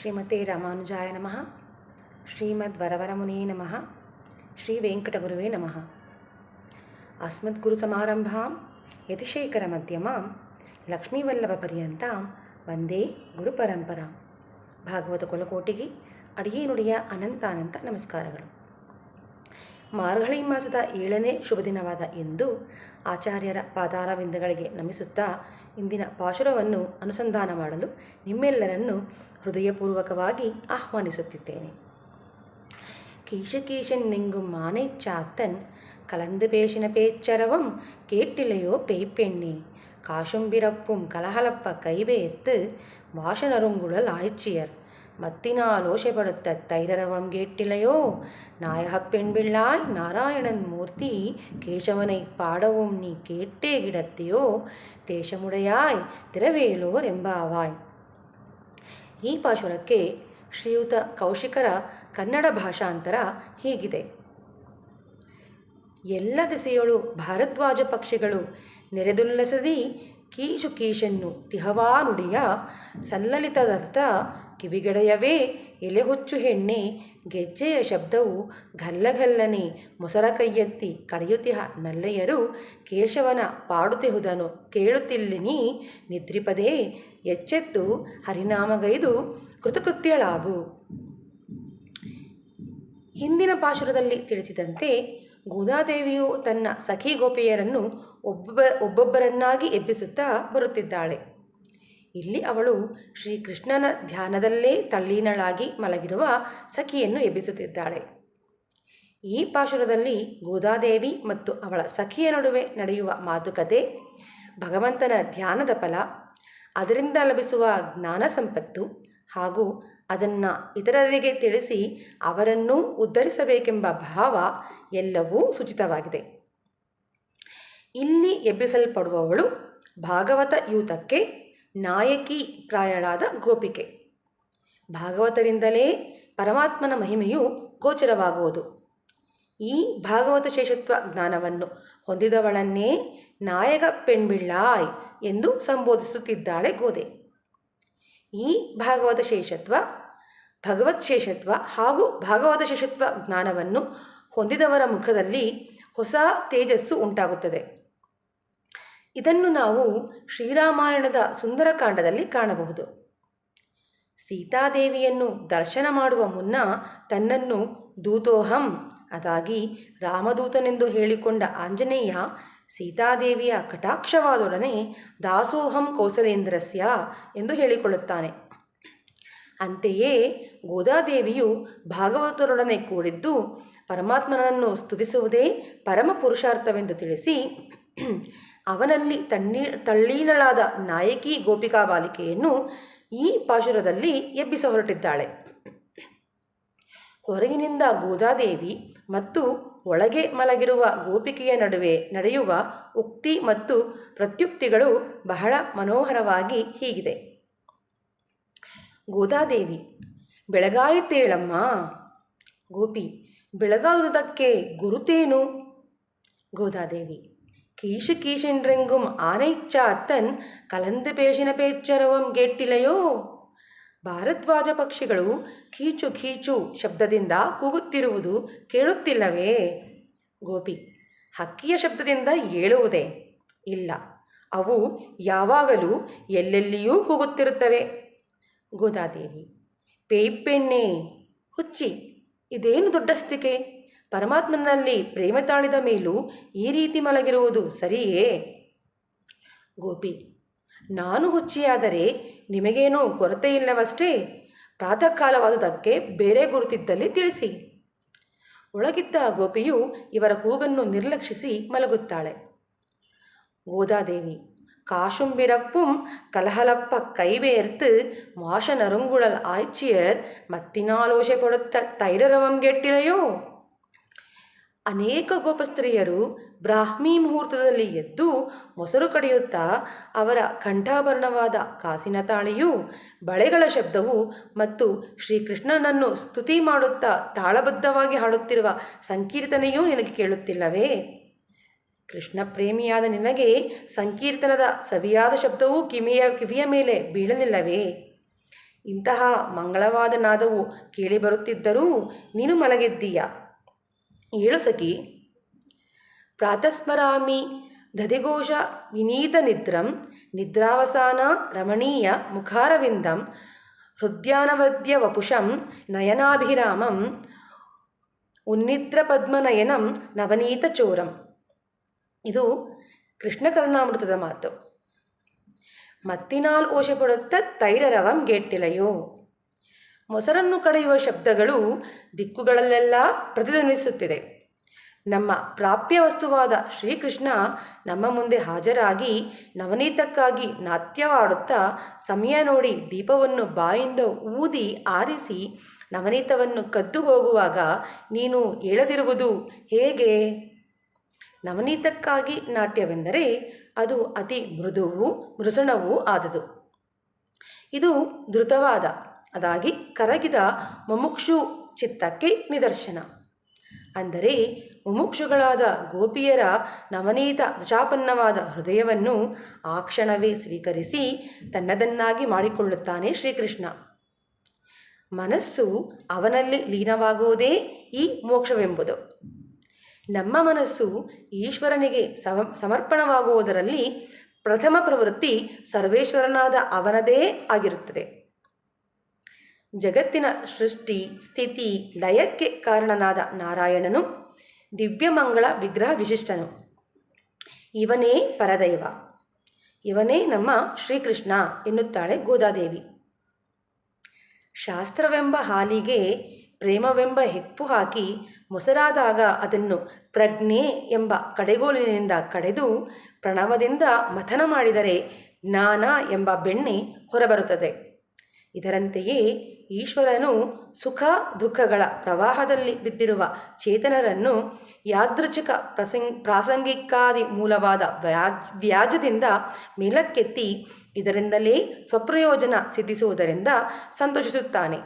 ಶ್ರೀಮತೆ ರಾಮಾನುಜಾಯ ನಮಃ. ಶ್ರೀಮದ್ ವರವರಮುನೇ ನಮಃ. ಶ್ರೀ ವೆಂಕಟಗುರುವೇ ನಮಃ. ಅಸ್ಮದ್ಗುರುಸಮಾರಂಭಾಂ ಲಕ್ಷ್ಮೀವಲ್ಲಭ ಪರ್ಯಂತ ವಂದೇ ಗುರುಪರಂಪರಾಂ. ಭಾಗವತ ಕುಲಕೋಟಿಗೆ ಅಡಿಗೆ ನುಡಿಯ ಅನಂತಾನಂತ ನಮಸ್ಕಾರಗಳು. ಮಾರ್ಗಳಿ ಮಾಸದ ಏಳನೇ ಶುಭ ದಿನವಾದ ಇಂದು ಆಚಾರ್ಯರ ಪಾದಾರವಿಂದಗಳಿಗೆ ನಮಿಸುತ್ತಾ ಇಂದಿನ ಪಾಶುರವನ್ನು ಅನುಸಂಧಾನ ಮಾಡಲು ನಿಮ್ಮೆಲ್ಲರನ್ನು ಹೃದಯಪೂರ್ವಕವಾಗಿ ಆಹ್ವಾನಿಸುತ್ತಿದ್ದೇನೆ கீஷகீஷன்னெங்கும் மானை சாத்தன் கலந்து பேசின பேச்சரவம் கேட்டிலையோ பெய்ப்பெண்ணே காசும் பிறப்பும் கலகலப்ப கைவேர்த்து வாசனருங்குழல் ஆய்ச்சியர் மத்தினால் ஓசைப்படுத்த தைரரவம் கேட்டிலையோ நாயகப் பெண் பிள்ளாய் நாராயணன் மூர்த்தி கேசவனை பாடவும் நீ கேட்டே கிடத்தியோ ದೇಶಮುಡೆಯಾಯ್ ತಿರವೇಲೋರ್ ಎಂಬಾವಾಯ್ ಈ ಪಾಶುರಕ್ಕೆ ಶ್ರೀಯುತ ಕೌಶಿಕರ ಕನ್ನಡ ಭಾಷಾಂತರ ಹೀಗಿದೆ ಎಲ್ಲ ದೆಸೆಯೊಳು ಭಾರದ್ವಾಜ ಪಕ್ಷಿಗಳು ನೆರೆದುಲ್ಲಸದಿ ಕೀಶು ಕೀಶನ್ನು ತಿಹವಾ ನುಡಿಯ ಸಲ್ಲಲಿತದರ್ಥ ಕಿವಿಗೆಡೆಯವೇ ಎಲೆಹುಚ್ಚು ಹೆಣ್ಣೆ, ಗೆಜ್ಜೆಯ ಶಬ್ದವು ಘಲ್ಲಘಲ್ಲನೆ ಮೊಸರ ಕೈಯೆತ್ತಿ ಕಡೆಯುತಿಹ ನಲ್ಲೆಯರು, ಕೇಶವನ ಪಾಡುತಿಹುದನು ಕೇಳುತ್ತಿಲ್ಲಿನಿ ನಿದ್ರಿಪದೇ ಎಚ್ಚೆತ್ತು ಹರಿನಾಮಗೈದು ಕೃತಕೃತ್ಯಳಾಗು. ಹಿಂದಿನ ಪಾಶುರದಲ್ಲಿ ತಿಳಿಸಿದಂತೆ ಗೋದಾದೇವಿಯು ತನ್ನ ಸಖಿ ಗೋಪಿಯರನ್ನು ಒಬ್ಬ ಒಬ್ಬೊಬ್ಬರನ್ನಾಗಿ ಎಬ್ಬಿಸುತ್ತಾ ಬರುತ್ತಿದ್ದಾಳೆ. ಇಲ್ಲಿ ಅವಳು ಶ್ರೀಕೃಷ್ಣನ ಧ್ಯಾನದಲ್ಲೇ ತಳ್ಳೀನಳಾಗಿ ಮಲಗಿರುವ ಸಖಿಯನ್ನು ಎಬ್ಬಿಸುತ್ತಿದ್ದಾಳೆ. ಈ ಪಾಶುರದಲ್ಲಿ ಗೋದಾದೇವಿ ಮತ್ತು ಅವಳ ಸಖಿಯ ನಡುವೆ ನಡೆಯುವ ಮಾತುಕತೆ, ಭಗವಂತನ ಧ್ಯಾನದ ಫಲ, ಅದರಿಂದ ಲಭಿಸುವ ಜ್ಞಾನ ಸಂಪತ್ತು ಹಾಗೂ ಅದನ್ನು ಇತರರಿಗೆ ತಿಳಿಸಿ ಅವರನ್ನೂ ಉದ್ಧರಿಸಬೇಕೆಂಬ ಭಾವ ಎಲ್ಲವೂ ಸೂಚಿತವಾಗಿದೆ. ಇಲ್ಲಿ ಎಬ್ಬಿಸಲ್ಪಡುವವಳು ಭಾಗವತ ಯೂತಕ್ಕೆ ನಾಯಕಿ ಪ್ರಾಯಳಾದ ಗೋಪಿಕೆ. ಭಾಗವತರಿಂದಲೇ ಪರಮಾತ್ಮನ ಮಹಿಮೆಯು ಗೋಚರವಾಗುವುದು. ಈ ಭಾಗವತ ಶೇಷತ್ವ ಜ್ಞಾನವನ್ನು ಹೊಂದಿದವಳನ್ನೇ ನಾಯಕ ಪೆಣ್ಬಿಳ್ಳಾಯ್ ಎಂದು ಸಂಬೋಧಿಸುತ್ತಿದ್ದಾಳೆ ಗೋದೆ. ಈ ಭಾಗವತ ಶೇಷತ್ವ, ಭಗವತ್ ಶೇಷತ್ವ ಹಾಗೂ ಭಾಗವತ ಶೇಷತ್ವ ಜ್ಞಾನವನ್ನು ಹೊಂದಿದವರ ಮುಖದಲ್ಲಿ ಹೊಸ ತೇಜಸ್ಸು ಉಂಟಾಗುತ್ತದೆ. ಇದನ್ನು ನಾವು ಶ್ರೀರಾಮಾಯಣದ ಸುಂದರಕಾಂಡದಲ್ಲಿ ಕಾಣಬಹುದು. ಸೀತಾದೇವಿಯನ್ನು ದರ್ಶನ ಮಾಡುವ ಮುನ್ನ ತನ್ನನ್ನು ದೂತೋಹಂ, ಅದಾಗಿ ರಾಮದೂತನೆಂದು ಹೇಳಿಕೊಂಡ ಆಂಜನೇಯ ಸೀತಾದೇವಿಯ ಕಟಾಕ್ಷವಾದೊಡನೆ ದಾಸೋಹಂ ಕೌಸಲೇಂದ್ರಸ್ಯ ಎಂದು ಹೇಳಿಕೊಳ್ಳುತ್ತಾನೆ. ಅಂತೆಯೇ ಗೋದಾದೇವಿಯು ಭಾಗವತರೊಡನೆ ಕೂಡಿದ್ದು ಪರಮಾತ್ಮನನ್ನು ಸ್ತುತಿಸುವುದೇ ಪರಮ ಪುರುಷಾರ್ಥವೆಂದು ತಿಳಿಸಿ ಅವನಲ್ಲಿ ತಣ್ಣೀ, ತಳ್ಳೀನಳಾದ ನಾಯಕಿ ಗೋಪಿಕಾ ಬಾಲಿಕೆಯನ್ನು ಈ ಪಾಶುರದಲ್ಲಿ ಎಬ್ಬಿಸ ಹೊರಟಿದ್ದಾಳೆ. ಹೊರಗಿನಿಂದ ಗೋದಾದೇವಿ ಮತ್ತು ಒಳಗೆ ಮಲಗಿರುವ ಗೋಪಿಕೆಯ ನಡುವೆ ನಡೆಯುವ ಉಕ್ತಿ ಮತ್ತು ಪ್ರತ್ಯುಕ್ತಿಗಳು ಬಹಳ ಮನೋಹರವಾಗಿ ಹೀಗಿದೆ. ಗೋದಾದೇವಿ ಬೆಳಗಾಯಿತೇಳಮ್ಮ ಗೋಪಿ, ಬೆಳಗಾದುದಕ್ಕೆ ಗುರುತೇನು? ಗೋದಾದೇವಿ ಕೀಶೆಂಡ್ರೆಂಗುಂ ತನ್ ಕಲಂದ ಪೇಶಿನ ಪೇಚ್ಚರವಂ கேட்டிலையோ? ಭಾರದ್ವಾಜ ಪಕ್ಷಿಗಳು ಕೀಚು ಕೀಚು ಶಬ್ದದಿಂದ ಕೂಗುತ್ತಿರುವುದು ಕೇಳುತ್ತಿಲ್ಲವೇ ಗೋಪಿ ಹಕ್ಕಿಯ ಶಬ್ದದಿಂದ ಏಳುವುದೇ ಇಲ್ಲ ಅವು ಯಾವಾಗಲೂ ಎಲ್ಲೆಲ್ಲಿಯೂ ಕೂಗುತ್ತಿರುತ್ತವೆ ಗೋದಾದೇವಿ ಪೇಯ್ಪೆಣ್ಣೆ ಹುಚ್ಚಿ ಇದೇನು ದೊಡ್ಡಸ್ತಿಕೆ ಪರಮಾತ್ಮನಲ್ಲಿ ಪ್ರೇಮ ತಾಳಿದ ಮೇಲೂ ಈ ರೀತಿ ಮಲಗಿರುವುದು ಸರಿಯೇ ಗೋಪಿ ನಾನು ಹುಚ್ಚಿಯಾದರೆ ನಿಮಗೇನೂ ಕೊರತೆ ಇಲ್ಲವಷ್ಟೇ ಪ್ರಾತಃ ಕಾಲವಾದುದಕ್ಕೆ ಬೇರೆ ಗುರುತಿದ್ದಲ್ಲಿ ತಿಳಿಸಿ ಒಳಗಿದ್ದ ಗೋಪಿಯು ಇವರ ಕೂಗನ್ನು ನಿರ್ಲಕ್ಷಿಸಿ ಮಲಗುತ್ತಾಳೆ ಗೋದಾದೇವಿ காசும்பிறப்பும் கலகலப்ப கைவேர்த்து மாஷ நறுங்குழல் ஆய்ச்சியர் ಮತ್ತಿನಾಲೋಷೆ ಪಡುತ್ತ ತೈರರವಂ ಗೆಟ್ಟಿಲೆಯೋ ಅನೇಕ ಗೋಪಸ್ತ್ರೀಯರು ಬ್ರಾಹ್ಮಿ ಮುಹೂರ್ತದಲ್ಲಿ ಎದ್ದು ಮೊಸರು ಕಡಿಯುತ್ತಾ ಅವರ ಕಂಠಾಭರಣವಾದ ಕಾಸಿನ ತಾಳಿಯು, ಬಳೆಗಳ ಶಬ್ದವು ಮತ್ತು ಶ್ರೀಕೃಷ್ಣನನ್ನು ಸ್ತುತಿ ಮಾಡುತ್ತಾ ತಾಳಬದ್ಧವಾಗಿ ಹಾಡುತ್ತಿರುವ ಸಂಕೀರ್ತನೆಯೂ ನಿನಗೆ ಕೇಳುತ್ತಿಲ್ಲವೇ? ಕೃಷ್ಣ ಪ್ರೇಮಿಯಾದ ನಿನಗೆ ಸಂಕೀರ್ತನದ ಸವಿಯಾದ ಶಬ್ದವೂ ಕಿವಿಯ ಕಿವಿಯ ಮೇಲೆ ಬೀಳಲಿಲ್ಲವೇ? ಇಂತಹ ಮಂಗಳವಾದ ನಾದವು ಕೇಳಿಬರುತ್ತಿದ್ದರೂ ನೀನು ಮಲಗಿದ್ದೀಯ? ಏಳು ಸಖಿ ಪ್ರಾತಸ್ಮರಾಮಿ ದಧಿಘೋಷ ವಿನೀತ ನಿದ್ರಂ ನಿದ್ರಾವಸಾನ ರಮಣೀಯ ಮುಖಾರವಿಂದಂ ಹೃದ್ಯಾನವದ್ಯ ವಪುಷಂ ನಯನಾಭಿರಾಮಂ ಉನ್ನಿದ್ರ ಪದ್ಮನಯನಂ ನವನೀತ ಚೋರಂ ಇದು ಕೃಷ್ಣ ಕರ್ಣಾಮೃತದ ಮಾತು ಮತ್ತಿನಾಲ್ ಓಶಪಡುತ್ತ ತೈರರವಂ ಗೇಟ್ಟಿಲೆಯೋ ಮೊಸರನ್ನು ಕಡೆಯುವ ಶಬ್ದಗಳು ದಿಕ್ಕುಗಳಲ್ಲೆಲ್ಲ ಪ್ರತಿಧ್ವನಿಸುತ್ತಿದೆ. ನಮ್ಮ ಪ್ರಾಪ್ಯ ವಸ್ತುವಾದ ಶ್ರೀಕೃಷ್ಣ ನಮ್ಮ ಮುಂದೆ ಹಾಜರಾಗಿ ನವನೀತಕ್ಕಾಗಿ ನಾಟ್ಯವಾಡುತ್ತಾ ಸಮಯ ನೋಡಿ ದೀಪವನ್ನು ಬಾಯಿಂದ ಊದಿ ಆರಿಸಿ ನವನೀತವನ್ನು ಕದ್ದು ಹೋಗುವಾಗ ನೀನು ಹೇಳದಿರುವುದು ಹೇಗೆ? ನವನೀತಕ್ಕಾಗಿ ನಾಟ್ಯವೆಂದರೆ ಅದು ಅತಿ ಮೃದುವು ಮೃಸಣವೂ ಆದದು ಇದು ಧೃತವಾದ ಅದಾಗಿ ಕರಗಿದ ಮುಮುಕ್ಷು ಚಿತ್ತಕ್ಕೆ ನಿದರ್ಶನ. ಅಂದರೆ ಮುಮುಕ್ಷುಗಳಾದ ಗೋಪಿಯರ ನವನೀತ ದಶಾಪನ್ನವಾದ ಹೃದಯವನ್ನು ಆ ಕ್ಷಣವೇ ಸ್ವೀಕರಿಸಿ ತನ್ನದನ್ನಾಗಿ ಮಾಡಿಕೊಳ್ಳುತ್ತಾನೆ ಶ್ರೀಕೃಷ್ಣ. ಮನಸ್ಸು ಅವನಲ್ಲಿ ಲೀನವಾಗುವುದೇ ಈ ಮೋಕ್ಷವೆಂಬುದು. ನಮ್ಮ ಮನಸ್ಸು ಈಶ್ವರನಿಗೆ ಸಮ, ಸಮರ್ಪಣವಾಗುವುದರಲ್ಲಿ ಪ್ರಥಮ ಪ್ರವೃತ್ತಿ ಸರ್ವೇಶ್ವರನಾದ ಅವನದೇ ಆಗಿರುತ್ತದೆ. ಜಗತ್ತಿನ ಸೃಷ್ಟಿ, ಸ್ಥಿತಿ, ಲಯಕ್ಕೆ ಕಾರಣನಾದ ನಾರಾಯಣನು, ದಿವ್ಯಮಂಗಳ ವಿಗ್ರಹ ವಿಶಿಷ್ಟನು. ಇವನೇ ಪರದೈವ. ಇವನೇ ನಮ್ಮ ಶ್ರೀಕೃಷ್ಣ ಎನ್ನುತ್ತಾಳೆ ಗೋದಾದೇವಿ. ಶಾಸ್ತ್ರವೆಂಬ ಹಾಲಿಗೆ ಪ್ರೇಮವೆಂಬ ಹೆಪ್ಪು ಹಾಕಿ ಮೊಸರಾದಾಗ ಅದನ್ನು ಪ್ರಜ್ಞೆ ಎಂಬ ಕಡೆಗೋಲಿನಿಂದ ಕಡೆದು ಪ್ರಣವದಿಂದ ಮಥನ ಮಾಡಿದರೆ ಜ್ಞಾನ ಎಂಬ ಬೆಣ್ಣೆ ಹೊರಬರುತ್ತದೆ. ಇದರಂತೆಯೇ ಈಶ್ವರನು ಸುಖ ದುಃಖಗಳ ಪ್ರವಾಹದಲ್ಲಿ ಬಿದ್ದಿರುವ ಚೇತನರನ್ನು ಯಾದೃಚ್ಛಿಕ ಪ್ರಸಂಗ್ ಪ್ರಾಸಂಗಿಕಾದಿ ಮೂಲವಾದ ವ್ಯಾಜ್ ವ್ಯಾಜದಿಂದ ಮೇಲಕ್ಕೆತ್ತಿ ಇದರಿಂದಲೇ ಸ್ವಪ್ರಯೋಜನ ಸಿದ್ಧಿಸುವುದರಿಂದ ಸಂತೋಷಿಸುತ್ತಾನೆ.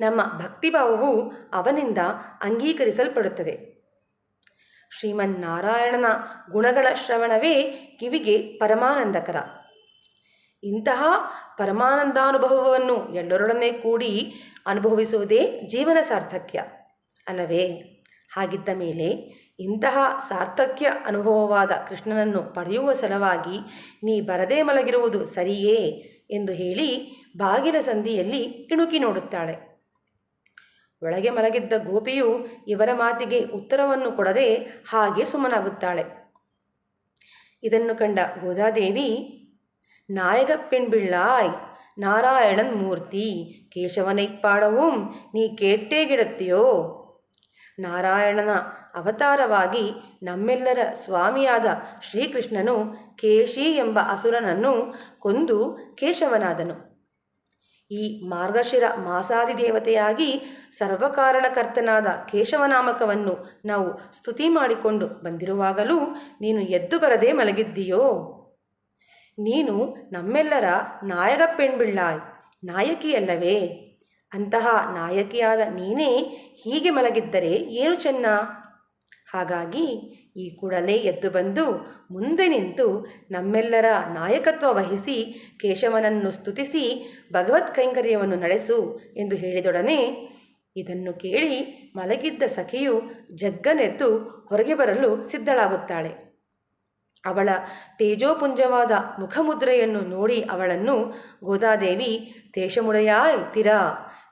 ನಮ್ಮ ಭಕ್ತಿಭಾವವು ಅವನಿಂದ ಅಂಗೀಕರಿಸಲ್ಪಡುತ್ತದೆ. ಶ್ರೀಮನ್ನಾರಾಯಣನ ಗುಣಗಳ ಶ್ರವಣವೇ ಕಿವಿಗೆ ಪರಮಾನಂದಕರ. ಇಂತಹ ಪರಮಾನಂದಾನುಭವವನ್ನು ಎಲ್ಲರೊಡನೆ ಕೂಡಿ ಅನುಭವಿಸುವುದೇ ಜೀವನ ಸಾರ್ಥಕ್ಯ ಅಲ್ಲವೇ? ಹಾಗಿದ್ದ ಮೇಲೆ ಇಂತಹ ಸಾರ್ಥಕ್ಯ ಅನುಭವವಾದ ಕೃಷ್ಣನನ್ನು ಪಡೆಯುವ ಸಲುವಾಗಿ ನೀ ಬರದೇ ಮಲಗಿರುವುದು ಸರಿಯೇ ಎಂದು ಹೇಳಿ ಬಾಗಿಲ ಸಂಧಿಯಲ್ಲಿ ಇಣುಕಿ ನೋಡುತ್ತಾಳೆ. ಒಳಗೆ ಮಲಗಿದ್ದ ಗೋಪಿಯು ಇವರ ಮಾತಿಗೆ ಉತ್ತರವನ್ನು ಕೊಡದೆ ಹಾಗೆ ಸುಮ್ಮನಾಗುತ್ತಾಳೆ. ಇದನ್ನು ಕಂಡ ಗೋದಾದೇವಿ நாயக பின்பிள்ளாய் நாராயணன் ಮೂರ್ತಿ கேசவனை பாடவும் நீ கேட்டே கிடத்தியோ ನಾರಾಯಣನ ಅವತಾರವಾಗಿ ನಮ್ಮೆಲ್ಲರ ಸ್ವಾಮಿಯಾದ ಶ್ರೀಕೃಷ್ಣನು ಕೇಶಿ ಎಂಬ ಅಸುರನನ್ನು ಕೊಂದು ಕೇಶವನಾದನು. ಈ ಮಾರ್ಗಶಿರ ಮಾಸಾದಿ ದೇವತೆಯಾಗಿ ಸರ್ವಕಾರಣಕರ್ತನಾದ ಕೇಶವನಾಮಕವನ್ನು ನಾವು ಸ್ತುತಿ ಮಾಡಿಕೊಂಡು ಬಂದಿರುವಾಗಲೂ ನೀನು ಎದ್ದು ಬರದೇ ಮಲಗಿದ್ದೀಯೋ? ನೀನು ನಮ್ಮೆಲ್ಲರ ನಾಯಕ ಪೆಣ್ಬಿಳ್ಳಾಯ್, ನಾಯಕಿಯಲ್ಲವೇ? ಅಂತಹ ನಾಯಕಿಯಾದ ನೀನೇ ಹೀಗೆ ಮಲಗಿದ್ದರೆ ಏನು ಚೆನ್ನ? ಹಾಗಾಗಿ ಈ ಕೂಡಲೇ ಎದ್ದು ಬಂದು ಮುಂದೆ ನಿಂತು ನಮ್ಮೆಲ್ಲರ ನಾಯಕತ್ವ ವಹಿಸಿ ಕೇಶವನನ್ನು ಸ್ತುತಿಸಿ ಭಗವತ್ ಕೈಂಕರ್ಯವನ್ನು ನಡೆಸು ಎಂದು ಹೇಳಿದೊಡನೆ ಇದನ್ನು ಕೇಳಿ ಮಲಗಿದ್ದ ಸಖಿಯು ಜಗ್ಗನೆದ್ದು ಹೊರಗೆ ಬರಲು ಸಿದ್ಧಳಾಗುತ್ತಾಳೆ. ಅವಳ ತೇಜೋಪುಂಜವಾದ ಮುಖಮುದ್ರೆಯನ್ನು ನೋಡಿ ಅವಳನ್ನು, ಗೋದಾದೇವಿ ತೇಷಮುಡೆಯಾಯ್ ತಿರ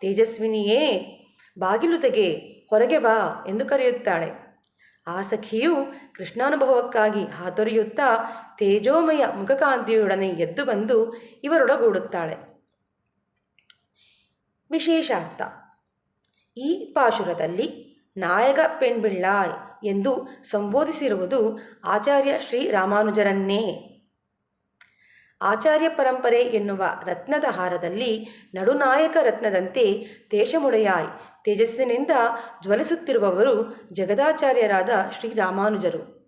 ತೇಜಸ್ವಿನಿಯೇ, ಬಾಗಿಲು ತೆಗೆ, ಹೊರಗೆ ಬಾ ಎಂದು ಕರೆಯುತ್ತಾಳೆ. ಆ ಸಖಿಯು ಕೃಷ್ಣಾನುಭವಕ್ಕಾಗಿ ಹಾತೊರೆಯುತ್ತಾ ತೇಜೋಮಯ ಮುಖಕಾಂತಿಯೊಡನೆ ಎದ್ದು ಬಂದು ಇವರೊಡಗೂಡುತ್ತಾಳೆ. ವಿಶೇಷಾರ್ಥ. ಈ ಪಾಶುರದಲ್ಲಿ ನಾಯಕ ಪೆಣ್ಬಿಳ್ಳಾಯ್ ಎಂದು ಸಂಬೋಧಿಸಿರುವುದು ಆಚಾರ್ಯ ಶ್ರೀ ರಾಮಾನುಜರನ್ನೇ. ಆಚಾರ್ಯ ಪರಂಪರೆ ಎನ್ನುವ ರತ್ನದ ಹಾರದಲ್ಲಿ ನಡುನಾಯಕ ರತ್ನದಂತೆ ತೇಷಮುಡೆಯಾಯ್ ತೇಜಸ್ಸಿನಿಂದ ಜ್ವಲಿಸುತ್ತಿರುವವರು ಜಗದಾಚಾರ್ಯರಾದ ಶ್ರೀರಾಮಾನುಜರು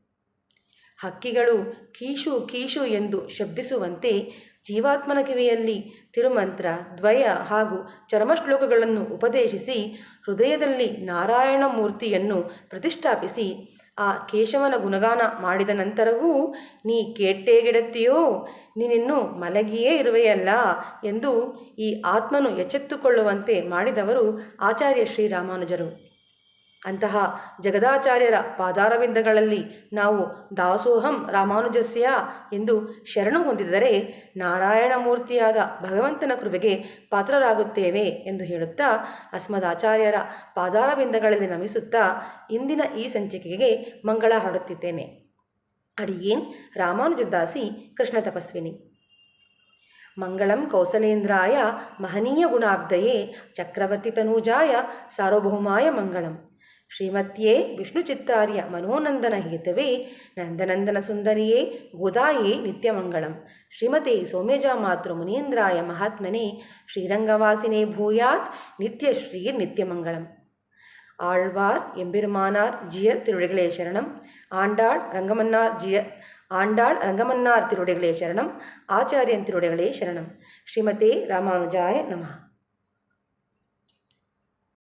ಹಕ್ಕಿಗಳು ಕೀಶು ಕೀಶು ಎಂದು ಶಬ್ದಿಸುವಂತೆ ಜೀವಾತ್ಮನ ಕಿವಿಯಲ್ಲಿ ತಿರುಮಂತ್ರ, ದ್ವಯ ಹಾಗೂ ಚರ್ಮಶ್ಲೋಕಗಳನ್ನು ಉಪದೇಶಿಸಿ ಹೃದಯದಲ್ಲಿ ನಾರಾಯಣ ಮೂರ್ತಿಯನ್ನು ಪ್ರತಿಷ್ಠಾಪಿಸಿ ಆ ಕೇಶವನ ಗುಣಗಾನ ಮಾಡಿದ ನಂತರವೂ, ನೀ ಕೇಟ್ಟೇಗಿಡತ್ತೀಯೋ ನೀನಿನ್ನು ಮಲಗಿಯೇ ಇರುವೆಯಲ್ಲ ಎಂದು ಈ ಆತ್ಮನು ಎಚ್ಚೆತ್ತುಕೊಳ್ಳುವಂತೆ ಮಾಡಿದವರು ಆಚಾರ್ಯ ಶ್ರೀರಾಮಾನುಜರು ಅಂತಹ ಜಗದಾಚಾರ್ಯರ ಪಾದಾರವಿಂದಗಳಲ್ಲಿ ನಾವು ದಾಸೋಹಂ ರಾಮಾನುಜಸ್ಯ ಎಂದು ಶರಣು ಹೊಂದಿದರೆ ನಾರಾಯಣ ಮೂರ್ತಿಯಾದ ಭಗವಂತನ ಕೃಪೆಗೆ ಪಾತ್ರರಾಗುತ್ತೇವೆ ಎಂದು ಹೇಳುತ್ತಾ ಅಸ್ಮದಾಚಾರ್ಯರ ಪಾದಾರವಿಂದಗಳಲ್ಲಿ ನಮಿಸುತ್ತಾ ಇಂದಿನ ಈ ಸಂಚಿಕೆಗೆ ಮಂಗಳ ಹಾಡುತ್ತಿದ್ದೇನೆ. ಅಡಿಯೇನ್ ರಾಮಾನುಜದಾಸಿ ಕೃಷ್ಣ ತಪಸ್ವಿನಿ. ಮಂಗಳಂ ಕೌಸಲೇಂದ್ರಾಯ ಮಹನೀಯ ಗುಣಾಬ್ಧಯೇ ಚಕ್ರವರ್ತಿ ತನೂಜಾಯ ಸಾರ್ವಭೌಮಾಯ ಮಂಗಳಂ. ಶ್ರೀಮತ್ಯೇ ವಿಷ್ಣುಚಿತ್ತಾರ್ಯ ಮನೋನಂದನ ಹೇತವೇ ನಂದನಂದನ ಸುಂದರಿಯೇ ಗೋದಾಯೇ ನಿತ್ಯಮಂಗಳಂ ಶ್ರೀಮತೆ ಸೌಮ್ಯಜಾ ಮಾತೃ ಮುನೀಂದ್ರಾಯ ಮಹಾತ್ಮನೆ ಶ್ರೀರಂಗವಾಸಿನೇ ಭೂಯಾತ್ ನಿತ್ಯ ಶ್ರೀ நித்தியமங்கலம் ஆழ்வார் எம்பெருமானார் ஜியர் திருவடிகளே சரணம் ஆண்டாள் ரங்கமன்னார் ஜிய ஆண்டாள் ரங்கமன்னார் திருவடிகளே சரணம் ஆச்சாரியன் திருவடிகளே சரணம் ஸ்ரீமதே ராமானுஜாய நமः